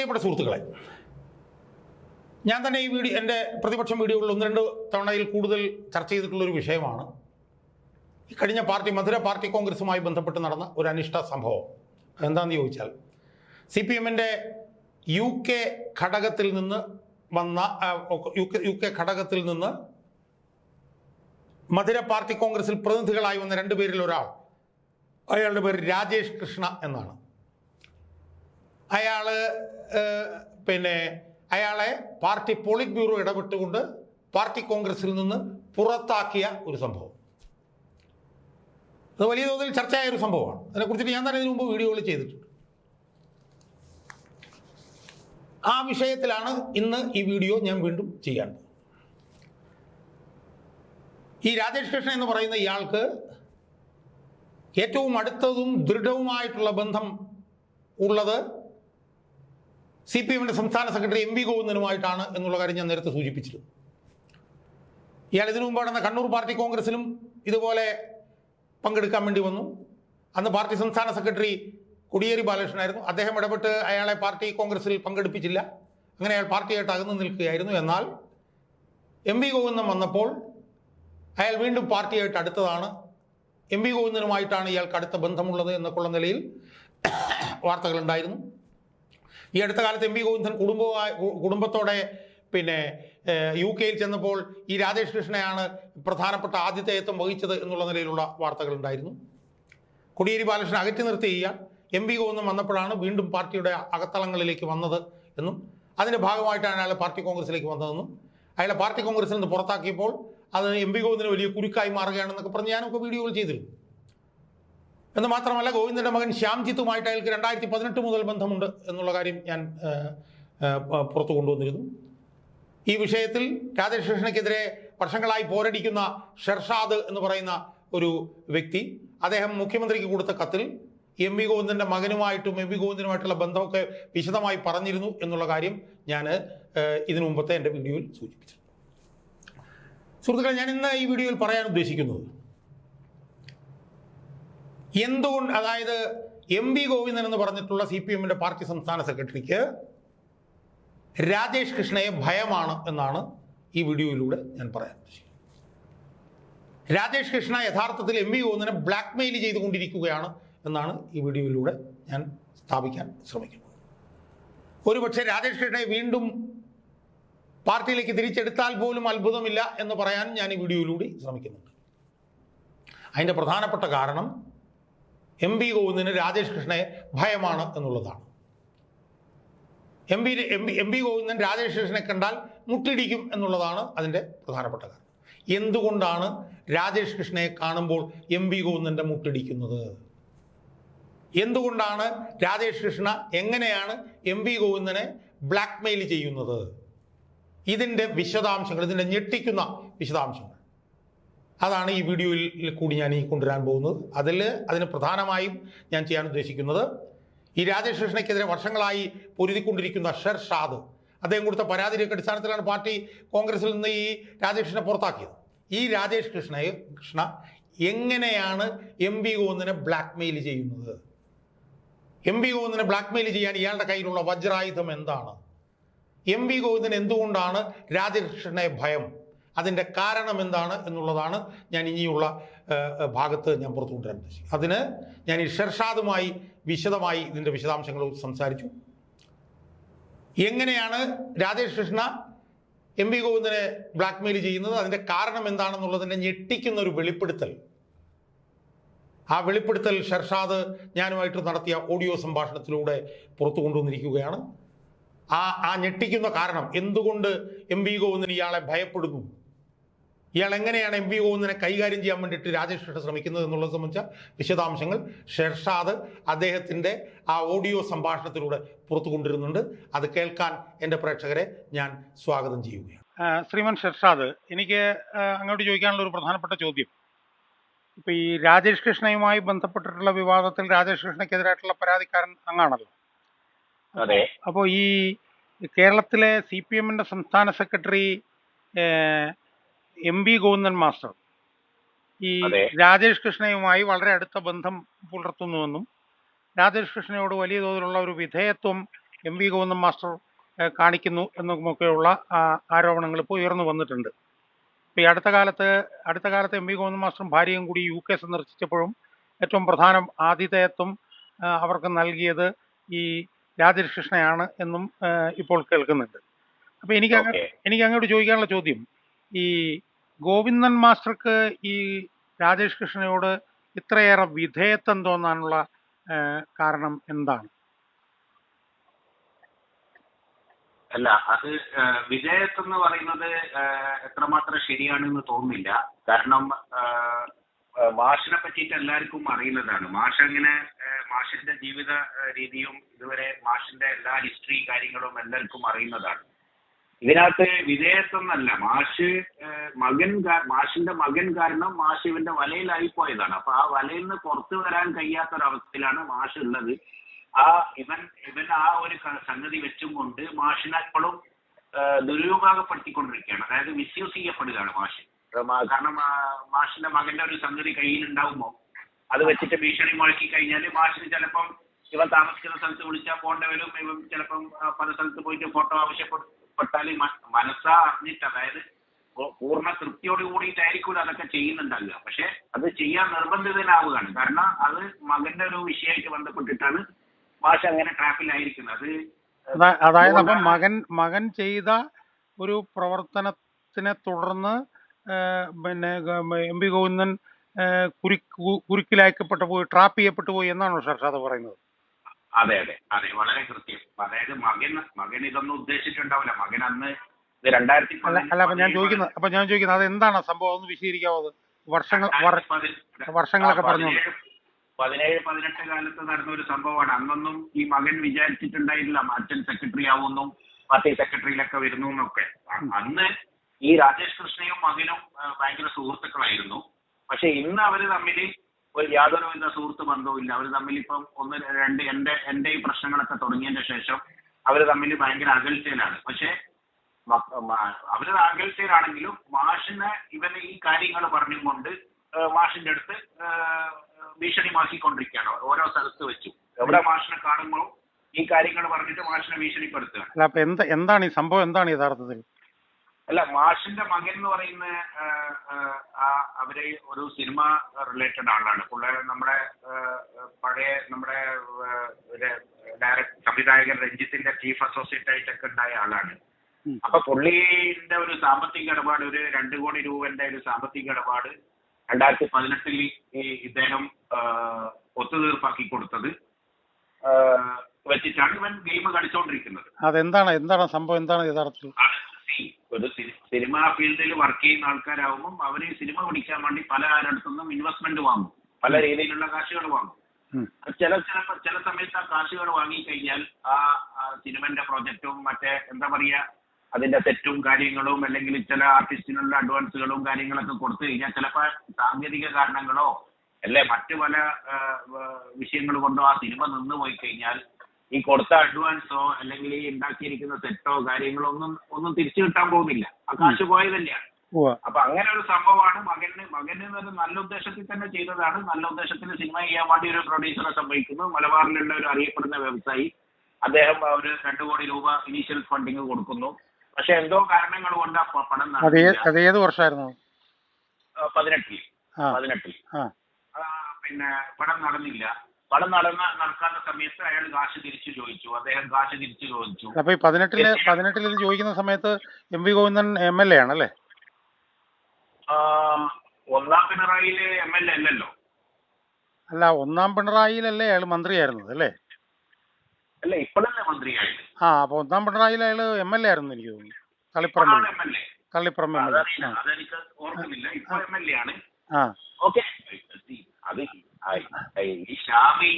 പ്രിയപ്പെട്ട സുഹൃത്തുക്കളെ ഞാൻ തന്നെ ഈ വീഡിയോ എന്റെ പ്രതിപക്ഷം വീഡിയോകളിൽ ഒന്ന് രണ്ട് തവണയിൽ കൂടുതൽ ചർച്ച ചെയ്തിട്ടുള്ളൊരു വിഷയമാണ്. ഈ കഴിഞ്ഞ പാർട്ടി മധുര പാർട്ടി കോൺഗ്രസുമായി ബന്ധപ്പെട്ട് നടന്ന ഒരു അനിഷ്ട സംഭവം. എന്താണെന്ന് ചോദിച്ചാൽ സി പി എമ്മിന്റെ യു കെ ഘടകത്തിൽ നിന്ന് വന്ന യു കെ യു കെ ഘടകത്തിൽ നിന്ന് മധുര പാർട്ടി കോൺഗ്രസിൽ പ്രതിനിധികളായി വന്ന രണ്ട് പേരിൽ ഒരാൾ. അയാളുടെ പേര് രാജേഷ് കൃഷ്ണ എന്നാണ്. അയാൾ പിന്നെ അയാളെ പാർട്ടി പോളിറ്റ് ബ്യൂറോ ഇടപെട്ടുകൊണ്ട് പാർട്ടി കോൺഗ്രസിൽ നിന്ന് പുറത്താക്കിയ ഒരു സംഭവം. അത് വലിയ തോതിൽ ചർച്ചയായ ഒരു സംഭവമാണ്. അതിനെക്കുറിച്ചിട്ട് ഞാൻ തന്നെ ഇതിനു മുമ്പ് വീഡിയോകൾ ചെയ്തിട്ടുണ്ട്. ആ വിഷയത്തിലാണ് ഇന്ന് ഈ വീഡിയോ ഞാൻ വീണ്ടും ചെയ്യാൻ. ഈ രാജേഷ് കൃഷ്ണൻ എന്ന് പറയുന്ന ഇയാൾക്ക് ഏറ്റവും അടുത്തതും ദൃഢവുമായിട്ടുള്ള ബന്ധം ഉള്ളത് സി പി എമ്മിന്റെ സംസ്ഥാന സെക്രട്ടറി എം വി ഗോവിന്ദനുമായിട്ടാണ് എന്നുള്ള കാര്യം ഞാൻ നേരത്തെ സൂചിപ്പിച്ചിരുന്നു. ഇയാൾ ഇതിനു മുമ്പ് നടന്ന കണ്ണൂർ പാർട്ടി കോൺഗ്രസിലും ഇതുപോലെ പങ്കെടുക്കാൻ വേണ്ടി വന്നു. അന്ന് പാർട്ടി സംസ്ഥാന സെക്രട്ടറി കൊടിയേരി ബാലകൃഷ്ണനായിരുന്നു. അദ്ദേഹം ഇടപെട്ട് അയാളെ പാർട്ടി കോൺഗ്രസിൽ പങ്കെടുപ്പിച്ചില്ല. അങ്ങനെ അയാൾ പാർട്ടിയായിട്ട് അകന്നു നിൽക്കുകയായിരുന്നു. എന്നാൽ എം വി ഗോവിന്ദൻ വന്നപ്പോൾ അയാൾ വീണ്ടും പാർട്ടിയായിട്ട് അടുത്തതാണ്. എം വി ഗോവിന്ദനുമായിട്ടാണ് ഇയാൾക്ക് അടുത്ത ബന്ധമുള്ളത് എന്നൊക്കെയുള്ള നിലയിൽ വാർത്തകളുണ്ടായിരുന്നു. ഈ അടുത്ത കാലത്ത് എം വി ഗോവിന്ദൻ കുടുംബവുമായി കുടുംബത്തോടെ പിന്നെ യു കെയിൽ ചെന്നപ്പോൾ ഈ രാധേഷ് കൃഷ്ണയാണ് പ്രധാനപ്പെട്ട ആതിഥേയത്വം വഹിച്ചത് എന്നുള്ള നിലയിലുള്ള വാർത്തകളുണ്ടായിരുന്നു കൊടിയേരി ബാലകൃഷ്ണൻ അകറ്റി നിർത്തി ഇയാൾ. എം വി ഗോവിന്ദൻ വന്നപ്പോഴാണ് വീണ്ടും പാർട്ടിയുടെ അകത്തളങ്ങളിലേക്ക് വന്നത് എന്നും അതിന്റെ ഭാഗമായിട്ടാണ് അയാൾ പാർട്ടി കോൺഗ്രസിലേക്ക് വന്നതെന്നും. അയാളെ പാർട്ടി കോൺഗ്രസിൽ നിന്ന് പുറത്താക്കിയപ്പോൾ അത് എം വി ഗോവിന്ദന് വലിയ കുരുക്കായി മാറുകയാണെന്നൊക്കെ പറഞ്ഞ് ഞാനൊക്കെ വീഡിയോകൾ ചെയ്തിരുന്നു. എന്ന് മാത്രമല്ല ഗോവിന്ദന്റെ മകൻ ശ്യാംജിത്തുമായിട്ട് അയാൾക്ക് രണ്ടായിരത്തി പതിനെട്ട് മുതൽ ബന്ധമുണ്ട് എന്നുള്ള കാര്യം ഞാൻ പുറത്തു കൊണ്ടുവന്നിരുന്നു. ഈ വിഷയത്തിൽ രാജേഷ് കൃഷ്ണയ്ക്കെതിരെ വർഷങ്ങളായി പോരടിക്കുന്ന ഷെർഷാദ് എന്ന് പറയുന്ന ഒരു വ്യക്തി അദ്ദേഹം മുഖ്യമന്ത്രിക്ക് കൊടുത്ത കത്തിൽ എം വി ഗോവിന്ദന്റെ മകനുമായിട്ടും എം വി ഗോവിന്ദനുമായിട്ടുള്ള ബന്ധമൊക്കെ വിശദമായി പറഞ്ഞിരുന്നു എന്നുള്ള കാര്യം ഞാൻ ഇതിനു മുമ്പത്തെ എന്റെ വീഡിയോയിൽ സൂചിപ്പിച്ചു സുഹൃത്തുക്കളെ ഞാൻ ഇന്ന് ഈ വീഡിയോയിൽ പറയാൻ ഉദ്ദേശിക്കുന്നത് എന്തുകൊണ്ട് അതായത് എം വി ഗോവിന്ദൻ എന്ന് പറഞ്ഞിട്ടുള്ള സി പി എമ്മിന്റെ പാർട്ടി സംസ്ഥാന സെക്രട്ടറിക്ക് രാജേഷ് കൃഷ്ണയെ ഭയമാണ് എന്നാണ് ഈ വീഡിയോയിലൂടെ ഞാൻ പറയാൻ രാജേഷ് കൃഷ്ണ യഥാർത്ഥത്തിൽ എം വി ഗോവിന്ദനെ ബ്ലാക്ക്മെയിൽ ചെയ്തുകൊണ്ടിരിക്കുകയാണ് എന്നാണ് ഈ വീഡിയോയിലൂടെ ഞാൻ സ്ഥാപിക്കാൻ ശ്രമിക്കുന്നത്. ഒരുപക്ഷെ രാജേഷ് കൃഷ്ണയെ വീണ്ടും പാർട്ടിയിലേക്ക് തിരിച്ചെടുത്താൽ പോലും അത്ഭുതമില്ല എന്ന് പറയാൻ ഞാൻ ഈ വീഡിയോയിലൂടെ ശ്രമിക്കുന്നുണ്ട്. അതിന്റെ പ്രധാനപ്പെട്ട കാരണം എം പി ഗോവിന്ദന് രാജേഷ് കൃഷ്ണയെ ഭയമാണ് എന്നുള്ളതാണ്. M P M P M P Govindan Rajesh കൃഷ്ണനെ കണ്ടാൽ മുട്ടിടിക്കും എന്നുള്ളതാണ് അതിന്റെ പ്രധാനപ്പെട്ട കാരണം എന്തുകൊണ്ടാണ് രാജേഷ് കൃഷ്ണയെ കാണുമ്പോൾ എം പി ഗോവിന്ദന്റെ മുട്ടിടിക്കുന്നത്? എന്തുകൊണ്ടാണ് രാജേഷ് കൃഷ്ണ എങ്ങനെയാണ് എം പി ഗോവിന്ദനെ ബ്ലാക്ക്മെയിൽ ചെയ്യുന്നത്? ഇതിന്റെ വിശദാംശങ്ങൾ ഇതിന്റെ ഞെട്ടിക്കുന്ന വിശദാംശങ്ങൾ. അതാണ് ഈ വീഡിയോയിൽ കൂടി ഞാൻ ഈ കൊണ്ടുവരാൻ പോകുന്നത്. അതിൽ അതിന് പ്രധാനമായും ഞാൻ ചെയ്യാൻ ഉദ്ദേശിക്കുന്നത് ഈ രാജേഷ് വർഷങ്ങളായി പൊരുതിക്കൊണ്ടിരിക്കുന്ന ഷെർഷാദ് അദ്ദേഹം കൊടുത്ത പരാതിയുടെ അടിസ്ഥാനത്തിലാണ് പാർട്ടി കോൺഗ്രസിൽ നിന്ന് ഈ രാജേഷ് കൃഷ്ണനെ പുറത്താക്കിയത്. ഈ രാജേഷ് കൃഷ്ണയെ കൃഷ്ണ എങ്ങനെയാണ് എം വി ഗോവിന്ദനെ ബ്ലാക്ക്മെയിൽ ചെയ്യുന്നത്? എം വി ഗോവിന്ദനെ ബ്ലാക്ക്മെയിൽ ചെയ്യാൻ ഇയാളുടെ കയ്യിലുള്ള വജ്രായുധം എന്താണ്? എം വി ഗോവിന്ദൻ എന്തുകൊണ്ടാണ് രാജകൃഷ്ണനെ ഭയം? അതിന്റെ കാരണം എന്താണ് എന്നുള്ളതാണ് ഞാൻ ഇനിയുള്ള ഭാഗത്ത് ഞാൻ പുറത്തു കൊണ്ടുവരാൻ ഉദ്ദേശിക്കുന്നത്. അതിന് ഞാൻ ഈ വിശദമായി ഇതിന്റെ വിശദാംശങ്ങൾ സംസാരിച്ചു. എങ്ങനെയാണ് രാജേഷ് കൃഷ്ണ എം വി ഗോവിന്ദനെ ബ്ലാക്ക്മെയിൽ ചെയ്യുന്നത്? അതിന്റെ കാരണം എന്താണെന്നുള്ളതിന്റെ ഞെട്ടിക്കുന്ന ഒരു വെളിപ്പെടുത്തൽ. ആ വെളിപ്പെടുത്തൽ ഷർഷാദ് ഞാനുമായിട്ട് നടത്തിയ ഓഡിയോ സംഭാഷണത്തിലൂടെ പുറത്തു കൊണ്ടുവന്നിരിക്കുകയാണ്. ആ ആ ഞെട്ടിക്കുന്ന കാരണം എന്തുകൊണ്ട് എം വി ഗോവിന്ദൻ ഇയാളെ ഭയപ്പെടുന്നു? ഇയാൾ എങ്ങനെയാണ് എം വി ഗോവിന്ദനെ കൈകാര്യം ചെയ്യാൻ വേണ്ടിയിട്ട് രാജേഷ് കൃഷ്ണ ശ്രമിക്കുന്നത് എന്നുള്ളത് സംബന്ധിച്ച വിശദാംശങ്ങൾ ഷെർഷാദ് അദ്ദേഹത്തിന്റെ ആ ഓഡിയോ സംഭാഷണത്തിലൂടെ പുറത്തു കൊണ്ടിരുന്നുണ്ട് അത് കേൾക്കാൻ എന്റെ പ്രേക്ഷകരെ ഞാൻ സ്വാഗതം ചെയ്യുകയാണ്. ശ്രീമൻ ഷെർഷാദ് എനിക്ക് അങ്ങോട്ട് ചോദിക്കാനുള്ള ഒരു പ്രധാനപ്പെട്ട ചോദ്യം. ഇപ്പൊ ഈ രാജേഷ് കൃഷ്ണയുമായി ബന്ധപ്പെട്ടിട്ടുള്ള വിവാദത്തിൽ രാജേഷ് കൃഷ്ണയ്ക്കെതിരായിട്ടുള്ള പരാതിക്കാരൻ അങ്ങാണല്ലോ. അതെ. അപ്പോൾ ഈ കേരളത്തിലെ സി പി എമ്മിന്റെ സംസ്ഥാന secretary M B Govindan master. ഈ. രാജേഷ് കൃഷ്ണയുമായി വളരെ അടുത്ത ബന്ധം പുലർത്തുന്നുവെന്നും രാജേഷ് കൃഷ്ണയോട് വലിയ തോതിലുള്ള ഒരു വിധേയത്വം എം വി ഗോവിന്ദൻ മാസ്റ്റർ കാണിക്കുന്നു എന്നുമൊക്കെയുള്ള ആരോപണങ്ങൾ ഇപ്പോൾ ഉയർന്നു വന്നിട്ടുണ്ട്. ഇപ്പോൾ ഈ അടുത്ത കാലത്ത് അടുത്ത കാലത്ത് എം വി ഗോവിന്ദൻ മാസ്റ്ററും ഭാര്യയും കൂടി യു കെ സന്ദർശിച്ചപ്പോഴും ഏറ്റവും പ്രധാനം ആതിഥേയത്വം അവർക്ക് നൽകിയത് ഈ രാജേഷ് കൃഷ്ണയാണ് എന്നും ഇപ്പോൾ കേൾക്കുന്നുണ്ട്. അപ്പോൾ എനിക്ക് അങ്ങ് എനിക്ക് അങ്ങോട്ട് ചോദിക്കാനുള്ള ചോദ്യം. ഈ ഗോവിന്ദൻ മാസ്റ്റർക്ക് ഈ രാജേഷ് കൃഷ്ണയോട് ഇത്രയേറെ വിധേയത്വം തോന്നാനുള്ള കാരണം എന്താണ്? അല്ല അത് വിധേയത്വം എന്ന് പറയുന്നത് എത്രമാത്രം ശരിയാണെന്ന് തോന്നുന്നില്ല. കാരണം മാഷിനെ പറ്റിയിട്ട് എല്ലാവർക്കും അറിയുന്നതാണ്. മാഷ് അങ്ങനെ മാഷിന്റെ ജീവിത രീതിയും ഇതുവരെ മാഷിന്റെ എല്ലാ ഹിസ്റ്ററി കാര്യങ്ങളും എല്ലാവർക്കും അറിയുന്നതാണ്. ഇതിനകത്ത് വിധേയത്വം എന്നല്ല മാഷ് മകൻ മാഷിന്റെ മകൻ കാരണം മാഷ് ഇവന്റെ വലയിലായി പോയതാണ്. അപ്പൊ ആ വലയിൽ നിന്ന് പുറത്തു വരാൻ കഴിയാത്തൊരവസ്ഥയിലാണ് മാഷ് ഉള്ളത്. ആ ഇവൻ ഇവൻ ആ ഒരു സംഗതി വെച്ചും കൊണ്ട് മാഷിനെ എപ്പോഴും ദുരുപയോഗപ്പെടുത്തിക്കൊണ്ടിരിക്കുകയാണ് അതായത് മിസ്യൂസ് ചെയ്യപ്പെടുകയാണ് മാഷ്. കാരണം മാഷിന്റെ മകന്റെ ഒരു സംഗതി കയ്യിലുണ്ടാവുമ്പോൾ അത് വെച്ചിട്ട് ഭീഷണി മുഴക്കി കഴിഞ്ഞാൽ മാഷിന് ചിലപ്പം ഇവൻ താമസിക്കുന്ന സ്ഥലത്ത് വിളിച്ചാൽ പോകേണ്ടവരും ഇവൻ ചിലപ്പം പല സ്ഥലത്ത് പോയിട്ട് ഫോട്ടോ ആവശ്യപ്പെട്ടാൽ മനസ്സാ അറിഞ്ഞിട്ട് അതായത് പൂർണ തൃപ്തിയോട് കൂടിയിട്ടായിരിക്കും അതൊക്കെ ചെയ്യുന്നുണ്ടാവുക പക്ഷെ അത് ചെയ്യാൻ നിർബന്ധിതനാവുകയാണ്. കാരണം അത് മകന്റെ ഒരു വിഷയമായിട്ട് ബന്ധപ്പെട്ടിട്ടാണ് മാഷ് അങ്ങനെ ട്രാപ്പിലായിരിക്കുന്നത്. അത് അതാ- അതായത് അപ്പൊ മകൻ മകൻ ചെയ്ത ഒരു പ്രവർത്തനത്തിനെ തുടർന്ന് പിന്നെ എം പി ഗോവിന്ദൻ കുരുക്കിലയക്കപ്പെട്ടു പോയി ട്രാപ്പ് ചെയ്യപ്പെട്ടു പോയി എന്നാണോ ഷർഷാദ് പറയുന്നത്? അതെ അതെ. അതെ വളരെ കൃത്യം. അതായത് മകൻ മകൻ ഇതൊന്നും ഉദ്ദേശിച്ചിട്ടുണ്ടാവില്ല. മകൻ അന്ന് ഇത് രണ്ടായിരത്തി അല്ല അപ്പൊ ഞാൻ ചോദിക്കുന്നത് അപ്പൊ ഞാൻ ചോദിക്കുന്നത് അത് എന്താണ് സംഭവം? ഒന്ന് വിശദീകരിക്കാവോ വർഷങ്ങൾ വർഷങ്ങളൊക്കെ പറഞ്ഞു? പതിനേഴ് പതിനെട്ട് കാലത്ത് നടന്ന ഒരു സംഭവമാണ്. അന്നൊന്നും ഈ മകൻ വിചാരിച്ചിട്ടുണ്ടായിരുന്നില്ല അച്ഛൻ സെക്രട്ടറി ആവുന്നു പാർട്ടി സെക്രട്ടറിയിലൊക്കെ വരുന്നു എന്നൊക്കെ. അന്ന് ഈ രാജേഷ് കൃഷ്ണയും മകനും ഭയങ്കര സുഹൃത്തുക്കളായിരുന്നു. പക്ഷെ ഇന്ന് അവർ തമ്മിൽ ഒരു യാതൊരു വിധ സുഹൃത്ത് ബന്ധവും ഇല്ല. അവർ തമ്മിൽ ഇപ്പം ഒന്ന് രണ്ട് എന്റെ എന്റെ ഈ പ്രശ്നങ്ങളൊക്കെ തുടങ്ങിയതിന്റെ ശേഷം അവർ തമ്മിൽ ഭയങ്കര അകൽച്ചയിലാണ്. പക്ഷേ അവർ അകൽച്ചയിലാണെങ്കിലും മാഷിനെ ഇവന് ഈ കാര്യങ്ങൾ പറഞ്ഞുകൊണ്ട് മാഷിന്റെ അടുത്ത് ഭീഷണിമാക്കിക്കൊണ്ടിരിക്കുകയാണ്. ഓരോ സ്ഥലത്ത് വെച്ചു. എവിടെ മാഷിനെ കാണുമ്പോഴും ഈ കാര്യങ്ങൾ പറഞ്ഞിട്ട് മാഷിനെ ഭീഷണിപ്പെടുത്തുകയാണ്. എന്താണ് ഈ സംഭവം? എന്താണ് യഥാർത്ഥത്തിൽ? അല്ല മാഷിന്റെ മകൻ എന്ന് പറയുന്ന അവർ ഒരു സിനിമ റിലേറ്റഡ് ആളാണ്. പുള്ളി നമ്മുടെ പഴയ നമ്മുടെ ഡയറക്ട് സംവിധായകൻ രഞ്ജിത്തിന്റെ ചീഫ് അസോസിയേറ്റ് ആയിട്ടൊക്കെ ഉണ്ടായ ആളാണ്. അപ്പൊ പുള്ളിന്റെ ഒരു സാമ്പത്തിക ഇടപാട് ഒരു രണ്ടു കോടി രൂപന്റെ ഒരു സാമ്പത്തിക ഇടപാട് രണ്ടായിരത്തി പതിനെട്ടിൽ ഈ ഇദ്ദേഹം ഒത്തുതീർപ്പാക്കി കൊടുത്തത് വെച്ചിട്ടാണ് ഇവൻ ഗെയിം കളിച്ചോണ്ടിരിക്കുന്നത്. അതെന്താണ്? എന്താണ് സംഭവം? എന്താണ് യഥാർത്ഥത്തിൽ? ആണ് ഒരു സിനിമ ഫീൽഡിൽ വർക്ക് ചെയ്യുന്ന ആൾക്കാരാകുമ്പോൾ അവർ സിനിമ പിടിക്കാൻ വേണ്ടി പല ആരടുത്തുനിന്നും ഇൻവെസ്റ്റ്മെന്റ് വാങ്ങും. പല രീതിയിലുള്ള കാശുകൾ വാങ്ങും. ചില ചില ചില സമയത്ത് ആ കാശുകൾ വാങ്ങിക്കഴിഞ്ഞാൽ ആ ആ സിനിമന്റെ പ്രൊജക്റ്റും മറ്റേ എന്താ പറയാ അതിന്റെ സെറ്റും കാര്യങ്ങളും അല്ലെങ്കിൽ ചില ആർട്ടിസ്റ്റിനുള്ള അഡ്വാൻസുകളും കാര്യങ്ങളൊക്കെ കൊടുത്തു കഴിഞ്ഞാൽ ചിലപ്പോൾ സാങ്കേതിക കാരണങ്ങളോ അല്ലെ മറ്റു പല വിഷയങ്ങൾ കൊണ്ടോ ആ സിനിമ നിന്ന് പോയി കഴിഞ്ഞാൽ ഈ കൊടുത്ത അഡ്വാൻസോ അല്ലെങ്കിൽ ഈ ഉണ്ടാക്കിയിരിക്കുന്ന സെറ്റോ കാര്യങ്ങളോ ഒന്നും ഒന്നും തിരിച്ചു കിട്ടാൻ പോകുന്നില്ല. ആ കാശ് പോയത് തന്നെയാണ്. അപ്പൊ അങ്ങനെ ഒരു സംഭവമാണ് മകന് മകന് നല്ല ഉദ്ദേശത്തിൽ തന്നെ ചെയ്തതാണ്. നല്ല ഉദ്ദേശത്തിൽ സിനിമ ചെയ്യാൻ വേണ്ടി ഒരു പ്രൊഡ്യൂസറെ സംഭവിക്കുന്നു. മലബാറിലുള്ള ഒരു അറിയപ്പെടുന്ന വ്യവസായി. അദ്ദേഹം ഒരു രണ്ടു കോടി രൂപ ഇനീഷ്യൽ ഫണ്ടിങ് കൊടുക്കുന്നു. പക്ഷെ എന്തോ കാരണങ്ങൾ കൊണ്ട് ആ പണം അത് ഏ- നടന്നില്ല. അത് ഏത് വർഷമായിരുന്നു പതിനെട്ടിൽ. പതിനെട്ടിൽ. പിന്നെ പണം നടന്നില്ല. പണം നടന്ന നടക്കാത്ത സമയത്ത് അയാൾ കാശ് തിരിച്ചു ചോദിച്ചു. അദ്ദേഹം കാശ് തിരിച്ചു ചോദിച്ചു. അപ്പൊ ഈ പതിനെട്ടിൽ പതിനെട്ടിൽ ഇത് ചോദിക്കുന്ന സമയത്ത് M V Govindan M L A ആണല്ലേ? ഒന്നാം പിണറായിലെ എം എൽ എ അല്ലല്ലോ. അല്ല ഒന്നാം പിണറായിലല്ലേ അയാൾ മന്ത്രിയായിരുന്നത് അല്ലേ? അല്ല ഇപ്പോഴല്ലേ മന്ത്രിയായത്. ആ അപ്പൊ ഒന്നാം പിണറായിൽ അയാൾ എം എൽ എ ആയിരുന്നു എനിക്ക് തോന്നുന്നു. തളിപ്പറമ്പിൽ. ഇപ്പോഴാണ് M L A. Taliparamba M L A അതെനിക്ക് ഓർക്കുന്നില്ല. ഇപ്പൊ എം എൽ എ ആണ്. ആ. ഓക്കെ. അത് ഈ ഷാമി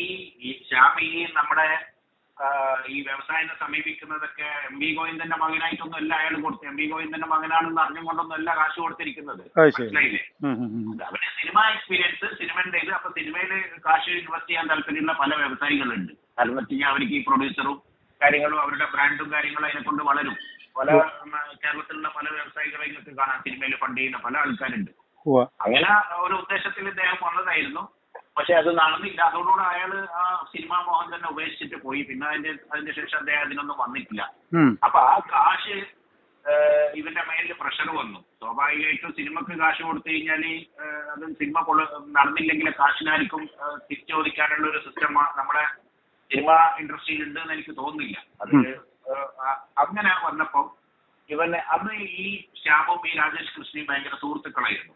ഈ ഷാമി നമ്മുടെ ഈ വ്യവസായത്തെ സമീപിക്കുന്നതൊക്കെ എം വി ഗോവിന്ദന്റെ മകനായിട്ടൊന്നും അല്ല അയാൾ കൊടുത്തത്. എം വി ഗോവിന്ദന്റെ മകനാണെന്ന് അറിഞ്ഞുകൊണ്ടൊന്നും അല്ല കാശ് കൊടുത്തിരിക്കുന്നത്. മനസ്സിലായില്ലേ? അവന് സിനിമ എക്സ്പീരിയൻസ് സിനിമയുടെ ഇത് അപ്പൊ സിനിമയിൽ കാശ് ഇൻവെസ്റ്റ് ചെയ്യാൻ താല്പര്യമുള്ള പല വ്യവസായികളുണ്ട്. കാരണം വെച്ച് കഴിഞ്ഞാൽ അവർക്ക് ഈ പ്രൊഡ്യൂസറും കാര്യങ്ങളും അവരുടെ ബ്രാൻഡും കാര്യങ്ങളും അതിനെ കൊണ്ട് വളരും. പല കേരളത്തിലുള്ള പല വ്യവസായികളെ നിങ്ങൾക്ക് കാണാം സിനിമയിൽ ഫണ്ട് ചെയ്യുന്ന പല ആൾക്കാരുണ്ട്. അങ്ങനെ ഒരു ഉദ്ദേശത്തിൽ ഇദ്ദേഹം വന്നതായിരുന്നു. പക്ഷെ അത് നടന്നില്ല. അതോടുകൂടെ അയാൾ ആ സിനിമാ മോഹൻ തന്നെ ഉപേക്ഷിച്ചിട്ട് പോയി. പിന്നെ അതിന്റെ അതിന്റെ ശേഷം അദ്ദേഹം അതിനൊന്നും വന്നിട്ടില്ല. അപ്പൊ ആ കാശ് ഇവന്റെ മേലിൽ പ്രഷർ വന്നു. സ്വാഭാവികമായിട്ടും സിനിമക്ക് കാശ് കൊടുത്തു കഴിഞ്ഞാൽ അത് സിനിമ കൊള്ള നടന്നില്ലെങ്കിൽ കാശിനായിരിക്കും തിരിച്ചോദിക്കാനുള്ള ഒരു സിസ്റ്റം നമ്മുടെ സിനിമ ഇൻഡസ്ട്രിയിൽ ഉണ്ട് എന്ന് എനിക്ക് തോന്നുന്നില്ല. അത് അങ്ങനെ വന്നപ്പോ ഇവന് അന്ന് ഈ ശ്യാമും ഈ രാജേഷ് കൃഷ്ണയും ഭയങ്കര സുഹൃത്തുക്കളായിരുന്നു.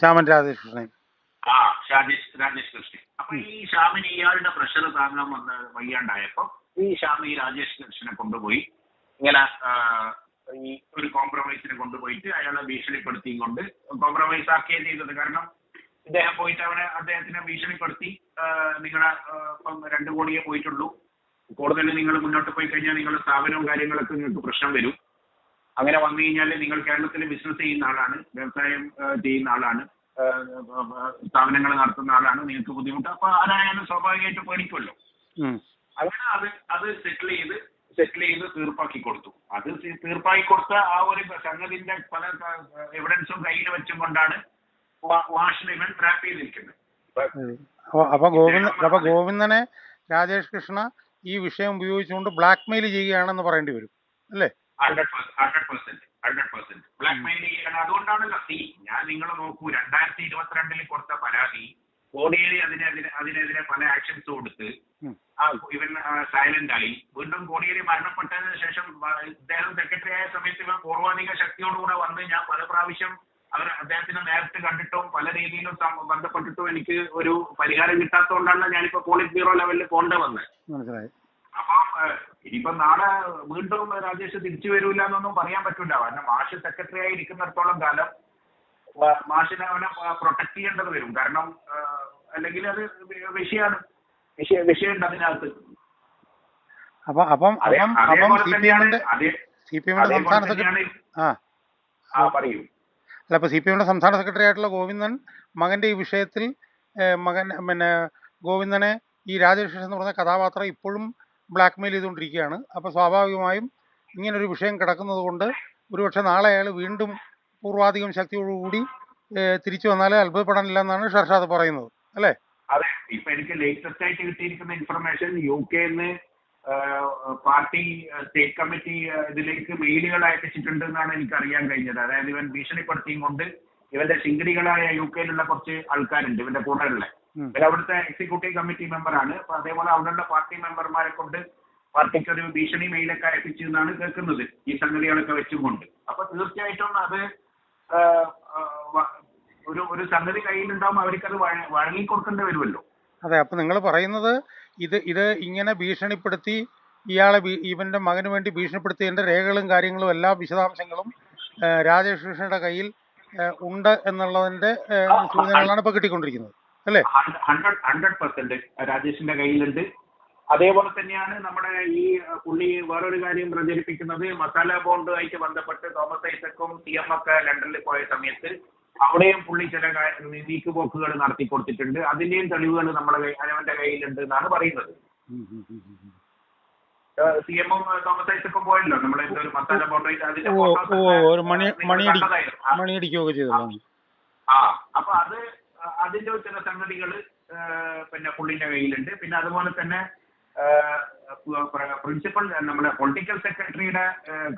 ശ്യാമൻ രാജേഷ് രാധാകൃഷ്ണൻ ആ രാജേഷ് രാജേഷ് കൃഷ്ണൻ. അപ്പൊ ഈ ശ്യാമിന് ഇയാളുടെ പ്രഷർ താങ്ങാൻ വന്ന് വയ്യാണ്ടായപ്പോ ഈ ഷാമി ഈ രാജേഷ് കൃഷ്ണനെ കൊണ്ടുപോയി. ഇങ്ങനെ ഈ ഒരു കോംപ്രമൈസിനെ കൊണ്ടുപോയിട്ട് അയാളെ ഭീഷണിപ്പെടുത്തിയും കൊണ്ട് കോംപ്രമൈസ് ആക്കുകയും ചെയ്തത് കാരണം ഇദ്ദേഹം പോയിട്ട് അവനെ അദ്ദേഹത്തിനെ ഭീഷണിപ്പെടുത്തി. നിങ്ങളുടെ ഇപ്പം രണ്ടു കോടിയേ പോയിട്ടുള്ളൂ. കൂടുതൽ നിങ്ങൾ മുന്നോട്ട് പോയി കഴിഞ്ഞാൽ നിങ്ങളുടെ സ്ഥാപനവും കാര്യങ്ങളൊക്കെ നിങ്ങൾക്ക് പ്രശ്നം വരും. അങ്ങനെ വന്നു കഴിഞ്ഞാൽ നിങ്ങൾ കേരളത്തിൽ ബിസിനസ് ചെയ്യുന്ന ആളാണ് വ്യവസായം ചെയ്യുന്ന ആളാണ്. സ്ഥാപനങ്ങൾ നടത്തുന്ന ആളാണ്. നിങ്ങൾക്ക് ബുദ്ധിമുട്ട്. അപ്പൊ ആരായാലും സ്വാഭാവികമായിട്ട് പേടിക്കുമല്ലോ. അങ്ങനെ അത് അത് സെറ്റിൽ ചെയ്ത് സെറ്റിൽ ചെയ്ത് തീർപ്പാക്കി കൊടുത്തു. അത് തീർപ്പാക്കി കൊടുത്ത ആ ഒരു സംഗതിന്റെ പല എവിഡൻസും കയ്യിൽ വെച്ചും കൊണ്ടാണ് വാഷിനെ ഇവൻ ട്രാപ്പ് ചെയ്തിരിക്കുന്നത്. അപ്പൊ ഗോവിന്ദ അപ്പൊ ഗോവിന്ദനെ രാജേഷ് കൃഷ്ണ ഈ വിഷയം ഉപയോഗിച്ചുകൊണ്ട് ബ്ലാക്ക് മെയിൽ ചെയ്യുകയാണെന്ന് പറയേണ്ടി വരും. അല്ലേ? Hundred hundred percent hundred percent blackmail ചെയ്യണം. അതുകൊണ്ടാണല്ലോ സി ഞാൻ നിങ്ങൾ നോക്കൂ. രണ്ടായിരത്തി ഇരുപത്തിരണ്ടിൽ കൊടുത്ത പരാതി കോടിയേരി അതിനെതിരെ അതിനെതിരെ പല ആക്ഷൻസ് കൊടുത്ത് ഇവൻ സൈലന്റ് ആയി. വീണ്ടും കോടിയേരി മരണപ്പെട്ടതിന് ശേഷം അദ്ദേഹം ഇദ്ദേഹം സെക്രട്ടറി ആയ സമയത്ത് ഇവൻ പൂർവാധിക ശക്തിയോടുകൂടെ വന്ന് ഞാൻ പല പ്രാവശ്യം അവർ അദ്ദേഹത്തിനെ നേരിട്ട് കണ്ടിട്ടും പല രീതിയിലും ബന്ധപ്പെട്ടിട്ടോ എനിക്ക് ഒരു പരിഹാരം കിട്ടാത്തതുകൊണ്ടാണ് ഞാനിപ്പോ പോളിറ്റ് ബ്യൂറോ ലെവലിൽ പോകേണ്ടി വന്നത് അപ്പം ഇനിയിപ്പം നാളെ വീണ്ടും രാജേഷ് തിരിച്ചു വരൂല എന്നൊന്നും പറയാൻ പറ്റൂല. കാരണം മാഷ് സെക്രട്ടറി ആയി ഇരിക്കുന്നിടത്തോളം കാലം മാഷിനെ അവനെ പ്രൊട്ടക്ട് ചെയ്യേണ്ടത് വരും. കാരണം അല്ലെങ്കിൽ അത് വിഷയമാണ് വിഷയ വിഷയമുണ്ട് അതിനകത്ത്. അപ്പൊ അപ്പം അപ്പം അപ്പം അതേപോലെ സി പി തന്നെയാണ് അതേ സി പി എമ്മിന്റെ സംസ്ഥാന സെക്രട്ടറി ആ. ആ പറയൂ. അല്ല ഇപ്പൊ സി പി എമ്മിന്റെ സംസ്ഥാന സെക്രട്ടറി ആയിട്ടുള്ള ഗോവിന്ദൻ മകന്റെ ഈ വിഷയത്തിൽ മകൻ പിന്നെ ഗോവിന്ദനെ ഈ രാജേഷ് എന്ന് പറഞ്ഞ കഥാപാത്രം ഇപ്പോഴും ബ്ലാക്ക് മെയിൽ ചെയ്തുകൊണ്ടിരിക്കുകയാണ്. അപ്പോൾ സ്വാഭാവികമായും ഇങ്ങനൊരു വിഷയം കിടക്കുന്നത് കൊണ്ട് ഒരുപക്ഷെ നാളെ അയാൾ വീണ്ടും പൂർവാധികം ശക്തിയോടുകൂടി തിരിച്ചു വന്നാലേ അത്ഭുതപ്പെടാനില്ല എന്നാണ് ഷർഷാദ് പറയുന്നത്. അല്ലേ? അതെ. ഇപ്പൊ എനിക്ക് ലേറ്റസ്റ്റ് ആയിട്ട് കിട്ടിയിരിക്കുന്ന ഇൻഫർമേഷൻ യു കെന്ന് പാർട്ടി സ്റ്റേറ്റ് കമ്മിറ്റി ഇതിലേക്ക് മെയിലുകൾ അയച്ചിട്ടുണ്ട് എന്നാണ് എനിക്ക് അറിയാൻ കഴിഞ്ഞത്. അതായത് ഇവൻ ഭീഷണിപ്പെടുത്തിയും കൊണ്ട് ഇവന്റെ ശിങ്കിടികളായ യു കെയിലുള്ള കുറച്ച് ആൾക്കാരുണ്ട്. ഇവന്റെ കൂടെയുള്ള. ഇവർ അവിടുത്തെ എക്സിക്യൂട്ടീവ് കമ്മിറ്റി മെമ്പറാണ് അപ്പൊ അതേപോലെ അവിടെയുള്ള പാർട്ടി മെമ്പർമാരെ കൊണ്ട് പാർട്ടിക്ക് ഒരു ഭീഷണി മെയിലൊക്കെ അയപ്പിച്ചു എന്നാണ് കേൾക്കുന്നത്. ഈ സംഗതികളൊക്കെ വെച്ചും കൊണ്ട് അപ്പൊ തീർച്ചയായിട്ടും അത് ഒരു ഒരു സംഗതി കയ്യിലുണ്ടാവും അവർക്ക് അത് വഴങ്ങി കൊടുക്കേണ്ടി വരുമല്ലോ. അതെ അപ്പൊ നിങ്ങൾ പറയുന്നത് ഇത് ഇത് ഇങ്ങനെ ഭീഷണിപ്പെടുത്തി ഇയാളെ ഇവന്റെ മകന് വേണ്ടി ഭീഷണിപ്പെടുത്തിയതിന്റെ രേഖകളും കാര്യങ്ങളും എല്ലാ വിശദാംശങ്ങളും രാജേഷ് കൃഷ്ണയുടെ കയ്യിൽ ഉണ്ട് എന്നുള്ളതിന്റെ സൂചനകളാണ് ഇപ്പൊ കിട്ടിക്കൊണ്ടിരിക്കുന്നത്. അല്ലേ? ഹൺഡ്രഡ് ഹൺഡ്രഡ് പെർസെന്റ് രാജേഷിന്റെ കയ്യിലുണ്ട്. അതേപോലെ തന്നെയാണ് നമ്മുടെ ഈ പുള്ളി വേറൊരു കാര്യം പ്രചരിപ്പിക്കുന്നത്. മസാല ബോണ്ടുമായിട്ട് ബന്ധപ്പെട്ട് തോമസ് ഐസക്കും സി എം ഒക്കെ ലണ്ടനിൽ പോയ സമയത്ത് അവിടെയും പുള്ളി ചില നീക്കുപോക്കുകൾ നടത്തി കൊടുത്തിട്ടുണ്ട്. അതിന്റെയും തെളിവുകൾ നമ്മുടെ അവന്റെ കയ്യിലുണ്ട് എന്നാണ് പറയുന്നത്. സി എമ്മും തോമസ് ഐസക്കും പോയല്ലോ? നമ്മുടെ ഒരു മസാല ബോണ്ടായിട്ട് അതിന്റെ കണ്ടതായിരുന്നു. ആ, അപ്പൊ അത് അതിന്റെ ചില സംഗതികൾ പിന്നെ പുള്ളിന്റെ കയ്യിലുണ്ട്. പിന്നെ അതുപോലെ തന്നെ പ്രിൻസിപ്പൽ നമ്മുടെ പൊളിറ്റിക്കൽ സെക്രട്ടറിയുടെ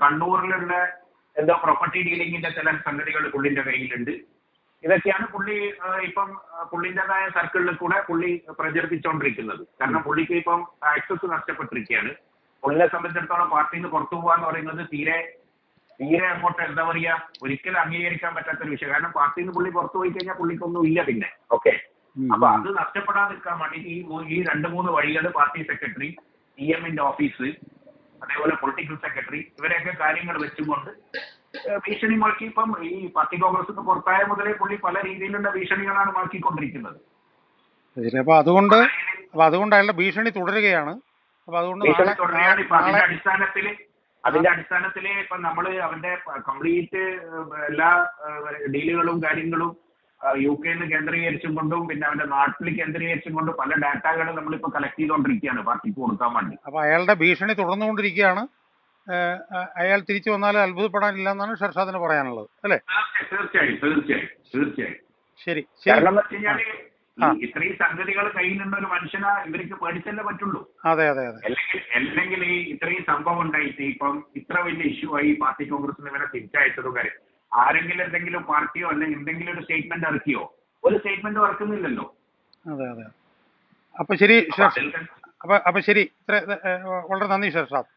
കണ്ണൂരിലുള്ള എന്തോ പ്രോപ്പർട്ടി ഡീലിംഗിന്റെ ചില സംഗതികൾ പുള്ളിന്റെ കയ്യിലുണ്ട്. ഇതൊക്കെയാണ് പുള്ളി ഇപ്പം പുള്ളിന്റെതായ പുള്ളിന്റേതായ സർക്കിളിൽ കൂടെ പുള്ളി പ്രചരിപ്പിച്ചുകൊണ്ടിരിക്കുന്നത് കാരണം പുള്ളിക്ക് ഇപ്പം ആക്സസ് നഷ്ടപ്പെട്ടിരിക്കുകയാണ്. പുള്ളിനെ സംബന്ധിച്ചിടത്തോളം പാർട്ടിയിൽ നിന്ന് പുറത്തു പോകാന്ന് പറയുന്നത് തീരെ തീരെ അങ്ങോട്ട് എന്താ പറയാ ഒരിക്കലും അംഗീകരിക്കാൻ പറ്റാത്ത ഒരു വിഷയം. കാരണം പാർട്ടിയിൽ നിന്ന് പുള്ളി പുറത്തു പോയി കഴിഞ്ഞാൽ പുള്ളിക്കൊന്നും ഇല്ല പിന്നെ. ഓക്കെ. അപ്പൊ അത് നഷ്ടപ്പെടാതിരിക്കാൻ വേണ്ടി ഈ ഈ രണ്ട് മൂന്ന് വഴികൾ പാർട്ടി സെക്രട്ടറി ഇ എമ്മിന്റെ ഓഫീസ് അതേപോലെ പൊളിറ്റിക്കൽ സെക്രട്ടറി ഇവരെയൊക്കെ കാര്യങ്ങൾ വെച്ചുകൊണ്ട് ഭീഷണി മുഴക്കി ഇപ്പം ഈ പാർട്ടി കോൺഗ്രസ് പുറത്തായ മുതലേ പുള്ളി പല രീതിയിലുള്ള ഭീഷണികളാണ് മുഴക്കിക്കൊണ്ടിരിക്കുന്നത്. അപ്പൊ അതുകൊണ്ട് അപ്പൊ അതുകൊണ്ട് അയാളുടെ ഭീഷണി തുടരുകയാണ്. അപ്പൊ അതുകൊണ്ട് തുടരുകയാണ് ഇപ്പൊ നാളെ അതിന്റെ അടിസ്ഥാനത്തിൽ. അതിന്റെ അടിസ്ഥാനത്തിൽ ഇപ്പൊ നമ്മൾ അവന്റെ കംപ്ലീറ്റ് എല്ലാ ഡീലുകളും കാര്യങ്ങളും യു കെന്ന് കേന്ദ്രീകരിച്ചും കൊണ്ടും പിന്നെ അവന്റെ നാട്ടിൽ കേന്ദ്രീകരിച്ചും കൊണ്ടും പല ഡാറ്റകൾ നമ്മളിപ്പോ കളക്ട് ചെയ്തുകൊണ്ടിരിക്കുകയാണ് പാർട്ടിക്ക് കൊടുക്കാൻ വേണ്ടി. അപ്പൊ അയാളുടെ ഭീഷണി തുടർന്നുകൊണ്ടിരിക്കുകയാണ്. അയാൾ തിരിച്ചു വന്നാൽ അത്ഭുതപ്പെടാനില്ല എന്നാണ് ഷർഷാദിന് പറയാനുള്ളത് അല്ലേ? തീർച്ചയായും തീർച്ചയായും തീർച്ചയായും. ശരി ശരി. കാരണം ഇത്രയും സംഗതികൾ കയ്യിൽ നിന്ന ഒരു മനുഷ്യനെ ഇവർക്ക് പേടിച്ചല്ലേ പറ്റുള്ളൂ. അതെ അതെ അതെ. അല്ലെങ്കിൽ അല്ലെങ്കിൽ ഈ ഇത്രയും സംഭവം ഉണ്ടായിട്ട് ഇപ്പം ഇത്ര വലിയ ഇഷ്യൂ ആയി പാർട്ടി കോൺഗ്രസിന് ഇവരെ തിരിച്ചയച്ചതും കാര്യം ആരെങ്കിലും എന്തെങ്കിലും പാർട്ടിയോ അല്ലെങ്കിൽ എന്തെങ്കിലും ഒരു സ്റ്റേറ്റ്മെന്റ് ഇറക്കിയോ? ഒരു സ്റ്റേറ്റ്മെന്റ് ഇറക്കുന്നില്ലല്ലോ. അതെ അതെ. അപ്പൊ ശരി അപ്പൊ അപ്പൊ ശരി. ഇത്ര വളരെ നന്ദി സാബ്